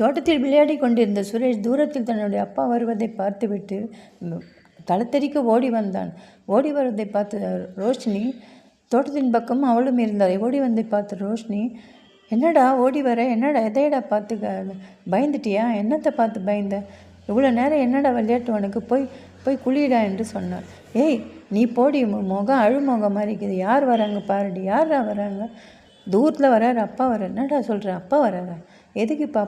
தோட்டத்தில் விளையாடி கொண்டிருந்த சுரேஷ் தூரத்தில் தன்னுடைய அப்பா வருவதை பார்த்துவிட்டு தளத்தறிக்க ஓடி வந்தான். ஓடி வருவதை பார்த்த ரோஷினி தோட்டத்தின் பக்கம் அவளும் இருந்தாள் ஓடி வந்து பார்த்த ரோஷினி என்னடா ஓடி வர? என்னடா எதையடா பார்த்து பயந்துட்டியா? என்னத்தை பார்த்து பயந்த? இவ்வளோ நேரம் என்னடா விளையாட்டு உனக்கு? போய் போய் குளிடா என்று சொன்னார். ஏய் நீ போடி முகம் அழுமுகம் மாதிரி இருக்குது. யார் வராங்க? பாருடி. யாரா வராங்க? தூரத்தில் வராரு. அப்பா வர என்னடா சொல்கிற அப்பா வராரா? எதுக்கு இப்போ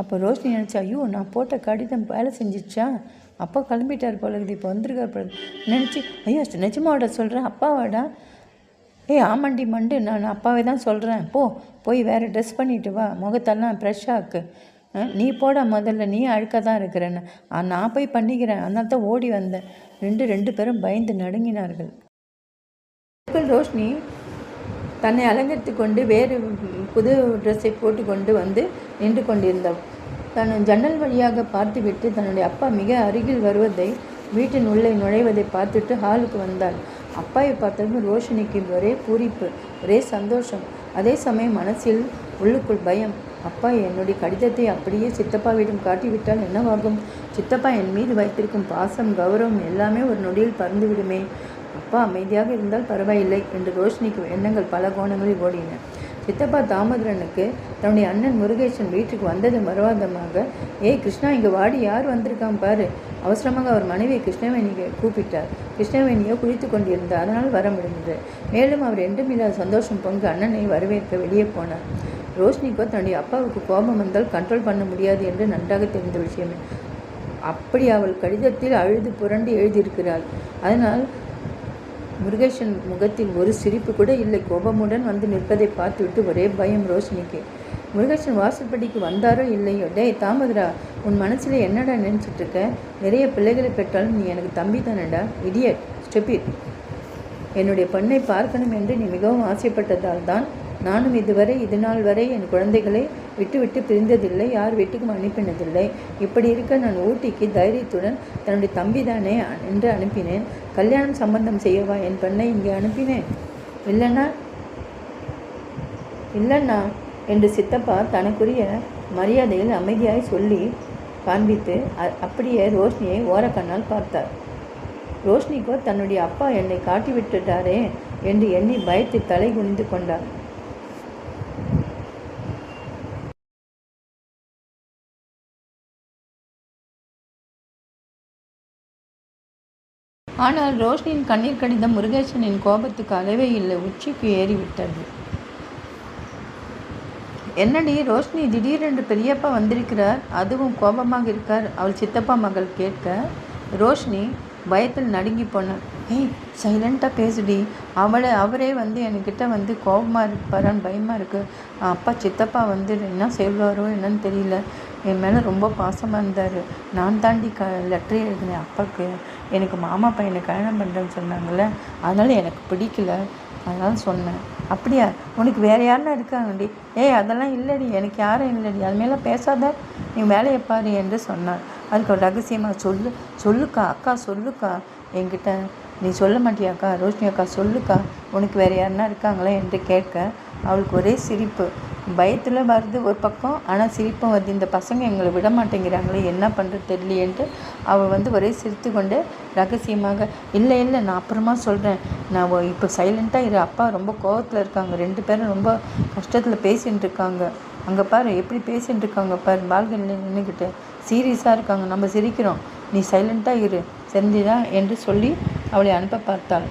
அப்போ ரோஷினி நினச்சா ஐயோ நான் போட்ட கடிதம் வேலை செஞ்சிச்சா அப்பா கிளம்பிட்டார் போல இருக்குது இப்போ வந்திருக்கார் போல நினச்சி ஐயோ நிஜமாவோட சொல்கிறேன் அப்பாவோடா? ஏய் ஆமாண்டி மண்டு நான் அப்பாவே தான் சொல்கிறேன் போ போய் வேறு ட்ரெஸ் பண்ணிட்டு வா முகத்தெல்லாம் ஃப்ரெஷ்ஷாக்கு நீ போட முதல்ல நீ அழுக்க தான் இருக்கிறேன்னு. நான் போய் பண்ணிக்கிறேன் அதனால தான் ஓடி வந்தேன். ரெண்டு ரெண்டு பேரும் பயந்து நடுங்கினார்கள். ரோஷினி தன்னை அலங்கரித்து கொண்டு வேறு புது ட்ரெஸ்ஸை போட்டுக்கொண்டு வந்து நின்று கொண்டிருந்தாள். தன் ஜன்னல் வழியாக பார்த்துவிட்டு தன்னுடைய அப்பா மிக அருகில் வருவதை வீட்டின் உள்ளே நுழைவதை பார்த்துட்டு ஹாலுக்கு வந்தாள். அப்பாவை பார்த்ததும் ரோஷினிக்கு ஒரே பூரிப்பு ஒரே சந்தோஷம். அதே சமயம் மனசில் உள்ளுக்குள் பயம். அப்பா என்னுடைய கடிதத்தை அப்படியே சித்தப்பாவிடம் காட்டிவிட்டால் என்னவாகும்? சித்தப்பா என் மீது வைத்திருக்கும் பாசம் கௌரவம் எல்லாமே ஒரு நொடியில் பறந்துவிடுமே. அப்பா அமைதியாக இருந்தால் பரவாயில்லை என்று ரோஷினிக்கு எண்ணங்கள் பல கோணங்களில் ஓடின. சித்தப்பா தாமோதரனுக்கு தன்னுடைய அண்ணன் முருகேசன் வீட்டுக்கு வந்தது மறுவாதமாக ஏய் கிருஷ்ணா இங்கே வாடி யார் வந்திருக்கான் பாரு. அவசரமாக அவர் மனைவி கிருஷ்ணவேணியை கூப்பிட்டார். கிருஷ்ணவேணியோ குளித்து கொண்டிருந்தார். அதனால் வர முடிந்தது மேலும் அவர் என்றுமில்லாத சந்தோஷம் பொங்கு அண்ணனை வரவேற்க வெளியே போனார். ரோஷினிக்கோ தன்னுடைய அப்பாவுக்கு கோபம் வந்தால் கண்ட்ரோல் பண்ண முடியாது என்று நன்றாக தெரிந்த விஷயமே. அப்படி அவள் கடிதத்தில் அழுது புரண்டு எழுதியிருக்கிறாள். அதனால் முருகேஷன் முகத்தில் ஒரு சிரிப்பு கூட இல்லை. கோபமுடன் வந்து நிற்பதை பார்த்துவிட்டு ஒரே பயம் ரோஷினிக்கு. முருகேசன் வாசல்படிக்கு வந்தாரோ இல்லையோ? டேய் தாமதரா உன் மனசில் என்னடா நினச்சிட்டு இருக்க நிறைய பிள்ளைகளை பெற்றாலும் நீ எனக்கு தம்பி தானடா? இடியட் ஸ்டெபிட் என்னுடைய பெண்ணை பார்க்கணும் என்று நீ மிகவும் ஆசைப்பட்டதால் தான் நானும் இதுவரை இது நாள் வரை என் குழந்தைகளை விட்டுவிட்டு பிரிந்ததில்லை யார் வீட்டுக்கும் அனுப்பினதில்லை. இப்படி இருக்க நான் ஊட்டிக்கு தைரியத்துடன் தன்னுடைய தம்பி தானே என்று அனுப்பினேன். கல்யாணம் சம்பந்தம் செய்யவா என் பெண்ணை இங்கே அனுப்பினேன்? இல்லைன்னா இல்லைண்ணா என்று சித்தப்பா தனக்குரிய மரியாதையில் அமைதியாய் சொல்லி காண்பித்து அ- அப்படியே ரோஷினியை ஓரக்கண்ணால் பார்த்தார். ரோஷினிக்கோ தன்னுடைய அப்பா என்னை காட்டிவிட்டுட்டாரே என்று எண்ணி பயத்து தலை குனிந்து கொண்டார். ஆனால் ரோஷினியின் கண்ணீர் கடிதம் முருகேசனின் கோபத்துக்கு அளவே இல்லை உச்சிக்கு ஏறிவிட்டது. என்னடி ரோஷினி திடீரென்று பெரியப்பா வந்திருக்கிறார் அதுவும் கோபமாக இருக்கார்? அவள் சித்தப்பா மகள் கேட்க ரோஷினி பயத்தில் நடுங்கி போனாள் ஏய் சைலண்ட்டாக பேசுடி. அவளை அவரே வந்து என்கிட்ட வந்து கோபமாக இருப்பாரான்னு பயமாக இருக்குது அப்பா சித்தப்பா வந்து என்ன செய்வாரோ என்னன்னு தெரியல. என் மேலே ரொம்ப பாசமாக இருந்தார். நான் தாண்டி க லெட்டர் எழுதினேன் அப்பாவுக்கு எனக்கு மாமா பையனை கல்யாணம் பண்ணுறேன்னு சொன்னாங்கள்ல அதனால் எனக்கு பிடிக்கல. அதனால் சொன்னேன். அப்படியா? உனக்கு வேறு யாருன்னா இருக்காங்கடி? ஏய் அதெல்லாம் இல்லடி. எனக்கு யாரும் இல்லடி. அது மேலே பேசாத. நீ வேலையை பாரு என்று சொன்னார் அதுக்கு ரகசியமாக சொல்லு. சொல்லுக்கா அக்கா சொல்லுக்கா. என்கிட்ட நீ சொல்ல மாட்டியாக்கா ரோஷினி அக்கா சொல்லுக்கா. உனக்கு வேறு யாருன்னா இருக்காங்களா? என்று கேட்க அவளுக்கு ஒரே சிரிப்பு. பயத்தில் வருது ஒரு பக்கம் ஆனால் சிரிப்பும் வருது. இந்த பசங்க எங்களை விட மாட்டேங்கிறாங்களே என்ன பண்ணுறது தெரியலையேன்ட்டு அவள் வந்து ஒரே சிரித்து கொண்டு ரகசியமாக இல்லை இல்லை நான் அப்புறமா சொல்கிறேன் நான் இப்போ சைலண்ட்டாக இரு. அப்பா ரொம்ப கோவத்தில் இருக்காங்க. ரெண்டு பேரும் ரொம்ப கஷ்டத்தில் பேசிகிட்டு இருக்காங்க. அங்கே பாரு எப்படி பேசிகிட்டு இருக்காங்க பாரு பால்கனியில் நின்றுக்கிட்டு சீரியஸாக இருக்காங்க. நம்ம சிரிக்கிறோம். நீ சைலண்ட்டாக இரு. செஞ்சுதான் என்று சொல்லி அவளை அனுப்ப பார்த்தாள்.